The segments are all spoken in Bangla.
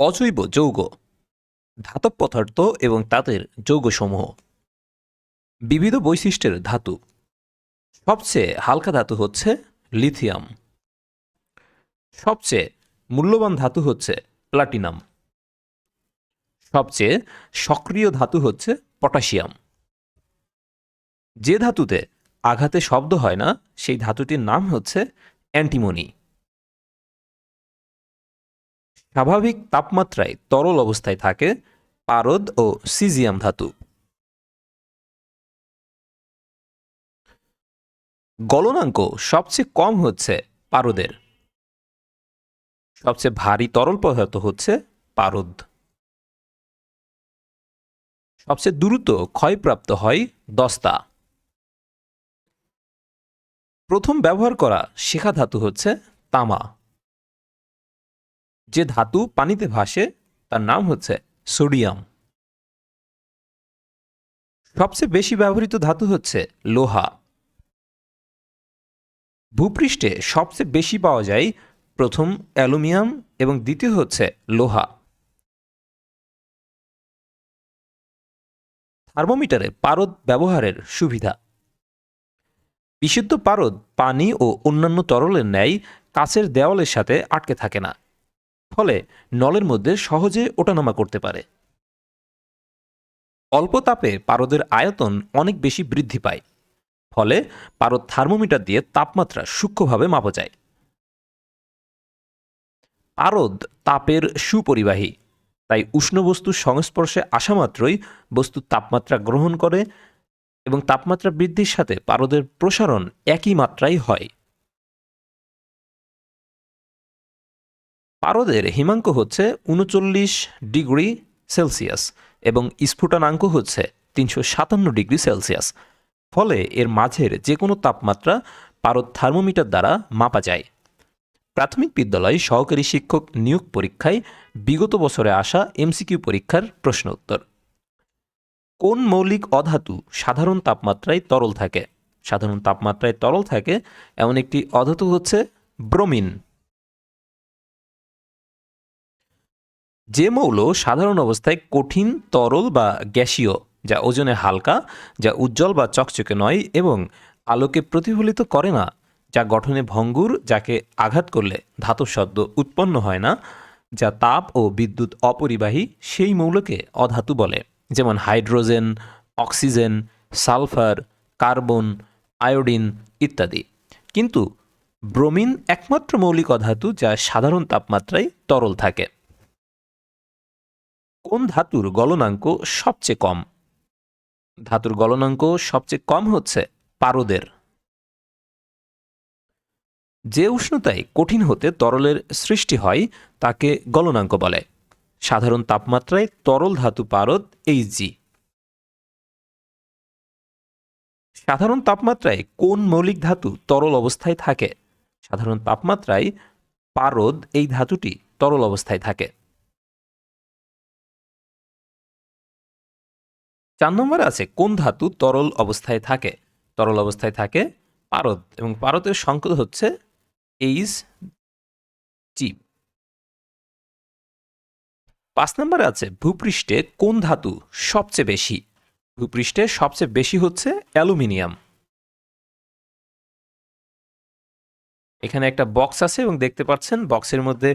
অজৈব যৌগ, ধাতব পদার্থ এবং তাদের যৌগসমূহ। বিবিধ বৈশিষ্ট্যের ধাতু। সবচেয়ে হালকা ধাতু হচ্ছে লিথিয়াম। সবচেয়ে মূল্যবান ধাতু হচ্ছে প্লাটিনাম। সবচেয়ে সক্রিয় ধাতু হচ্ছে পটাশিয়াম। যে ধাতুতে আঘাতে শব্দ হয় না, সেই ধাতুটির নাম হচ্ছে অ্যান্টিমনি। স্বাভাবিক তাপমাত্রায় তরল অবস্থায় থাকে পারদ ও সিজিয়াম ধাতু। গলনাঙ্ক সবচেয়ে কম হচ্ছে পারদের। সবচেয়ে ভারী তরল পদার্থ হচ্ছে পারদ। সবচেয়ে দ্রুত ক্ষয়প্রাপ্ত হয় দস্তা। প্রথম ব্যবহার করা শেখা ধাতু হচ্ছে তামা। যে ধাতু পানিতে ভাসে, তার নাম হচ্ছে সোডিয়াম। সবচেয়ে বেশি ব্যবহৃত ধাতু হচ্ছে লোহা। ভূপৃষ্ঠে সবচেয়ে বেশি পাওয়া যায় প্রথম অ্যালুমিনিয়াম এবং দ্বিতীয় হচ্ছে লোহা। থার্মোমিটারে পারদ ব্যবহারের সুবিধা। বিশুদ্ধ পারদ পানি ও অন্যান্য তরলের ন্যায় কাচের দেওয়ালের সাথে আটকে থাকে না। ফলে নলের মধ্যে সহজে ওঠানামা করতে পারে। অল্প তাপে পারদের আয়তন অনেক বেশি বৃদ্ধি পায়, ফলে পারদ থার্মোমিটার দিয়ে তাপমাত্রা সূক্ষ্মভাবে মাপা যায়। পারদ তাপের সুপরিবাহী, তাই উষ্ণ বস্তুর সংস্পর্শে আসা মাত্রই বস্তুর তাপমাত্রা গ্রহণ করে এবং তাপমাত্রা বৃদ্ধির সাথে পারদের প্রসারণ একই মাত্রায় হয়। পারদের হিমাঙ্ক হচ্ছে উনচল্লিশ ডিগ্রি সেলসিয়াস এবং স্ফুটনাঙ্ক হচ্ছে তিনশো সাতান্ন ডিগ্রি সেলসিয়াস। ফলে এর মাঝের যে কোনো তাপমাত্রা পারদ থার্মোমিটার দ্বারা মাপা যায়। প্রাথমিক বিদ্যালয় সহকারী শিক্ষক নিয়োগ পরীক্ষায় বিগত বছরে আসা এমসিকিউ পরীক্ষার প্রশ্ন উত্তর। কোন মৌলিক অধাতু সাধারণ তাপমাত্রায় তরল থাকে? সাধারণ তাপমাত্রায় তরল থাকে এমন একটি অধাতু হচ্ছে ব্রোমিন। যে মৌল সাধারণ অবস্থায় কঠিন, তরল বা গ্যাসীয়, যা ওজনে হালকা, যা উজ্জ্বল বা চকচকে নয় এবং আলোকে প্রতিফলিত করে না, যা গঠনে ভঙ্গুর, যাকে আঘাত করলে ধাতব শব্দ উৎপন্ন হয় না, যা তাপ ও বিদ্যুৎ অপরিবাহী, সেই মৌলকে অধাতু বলে। যেমন hydrogen, oxygen, sulphur, carbon, iodine ইত্যাদি। কিন্তু ব্রোমিন একমাত্র মৌলিক অধাতু যা সাধারণ তাপমাত্রায় তরল থাকে। কোন ধাতুর গলনাঙ্ক সবচেয়ে কম? ধাতুর গলনাঙ্ক সবচেয়ে কম হচ্ছে পারদের। যে উষ্ণতায় কঠিন হতে তরলের সৃষ্টি হয়, তাকে গলনাঙ্ক বলে। সাধারণ তাপমাত্রায় তরল ধাতু পারদ এই এইচজি সাধারণ তাপমাত্রায় কোন মৌলিক ধাতু তরল অবস্থায় থাকে? সাধারণ তাপমাত্রায় পারদ এই ধাতুটি তরল অবস্থায় থাকে। চার নম্বরে আছে, কোন ধাতু তরল অবস্থায় থাকে? তরল অবস্থায় থাকে পারদ, এবং পারদের সংকেত হচ্ছে এইচ জি। পাঁচ নম্বরে আছে, ভূপৃষ্ঠে কোন ধাতু সবচেয়ে বেশি? ভূপৃষ্ঠে সবচেয়ে বেশি হচ্ছে অ্যালুমিনিয়াম। এখানে একটা বক্স আছে এবং দেখতে পাচ্ছেন বক্সের মধ্যে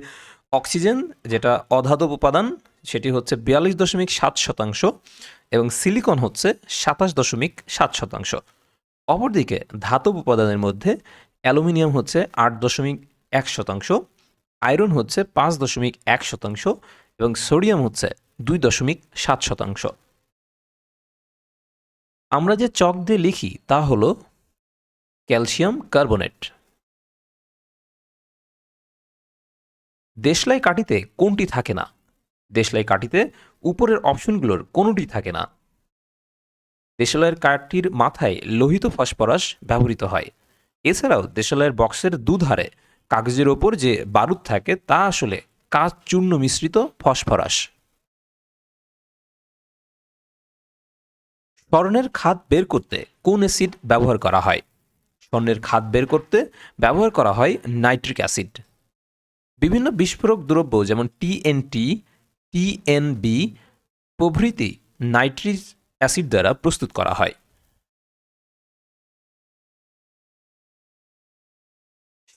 অক্সিজেন, যেটা অধাতব উপাদান সেটি হচ্ছে বিয়াল্লিশ দশমিক সাত শতাংশ এবং সিলিকন হচ্ছে সাতাশ দশমিক সাত শতাংশ। অপরদিকে ধাতব উপাদানের মধ্যে অ্যালুমিনিয়াম হচ্ছে আট দশমিক এক শতাংশ, আয়রন হচ্ছে পাঁচ দশমিক এক শতাংশ এবং সোডিয়াম হচ্ছে দুই দশমিক সাত শতাংশ। আমরা যে চক দিয়ে লিখি তা হল ক্যালসিয়াম কার্বনেট। দেশলাই কাঠিতে কোনটি থাকে না? দেশলাই কাঠিতে উপরের অপশনগুলোর কোনোটি থাকে না। দেশালয়ের কাঠির মাথায় লোহিত ফসফরাস ব্যবহৃত হয়। এছাড়াও দেশালয়ের বক্সের দুধারে কাগজের ওপর যে বারুদ থাকে, তা আসলে কাঁচ চূর্ণ মিশ্রিত ফসফরাস। স্বর্ণের খাত বের করতে কোন অ্যাসিড ব্যবহার করা হয়? স্বর্ণের খাত বের করতে ব্যবহার করা হয় নাইট্রিক অ্যাসিড। বিভিন্ন বিস্ফোরক দ্রব্য যেমন টিএনটি পিএনবি প্রভৃতি নাইট্রিক অ্যাসিড দ্বারা প্রস্তুত করা হয়।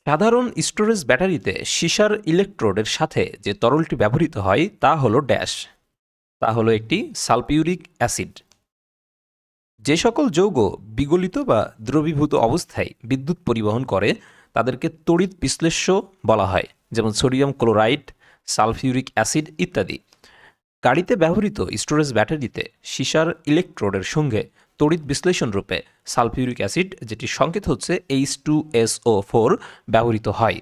সাধারণ স্টোরেজ ব্যাটারিতে সীসার ইলেকট্রোডের সাথে যে তরলটি ব্যবহৃত হয় তা হলো ড্যাশ। তা হলো একটি সালফিউরিক অ্যাসিড। যে সকল যৌগ বিগলিত বা দ্রবীভূত অবস্থায় বিদ্যুৎ পরিবহন করে, তাদেরকে তড়িৎ বিশ্লেষ্য বলা হয়, যেমন সোডিয়াম ক্লোরাইড সালফিউরিক অ্যাসিড ইত্যাদি। গাড়িতে ব্যবহৃত স্টোরেজ ব্যাটারিতে সিসার ইলেকট্রোডের সঙ্গে তড়িৎ বিশ্লেষণ রূপে সালফিউরিক অ্যাসিড, যেটি সংকেত হচ্ছে H two S O four ব্যবহৃত হয়।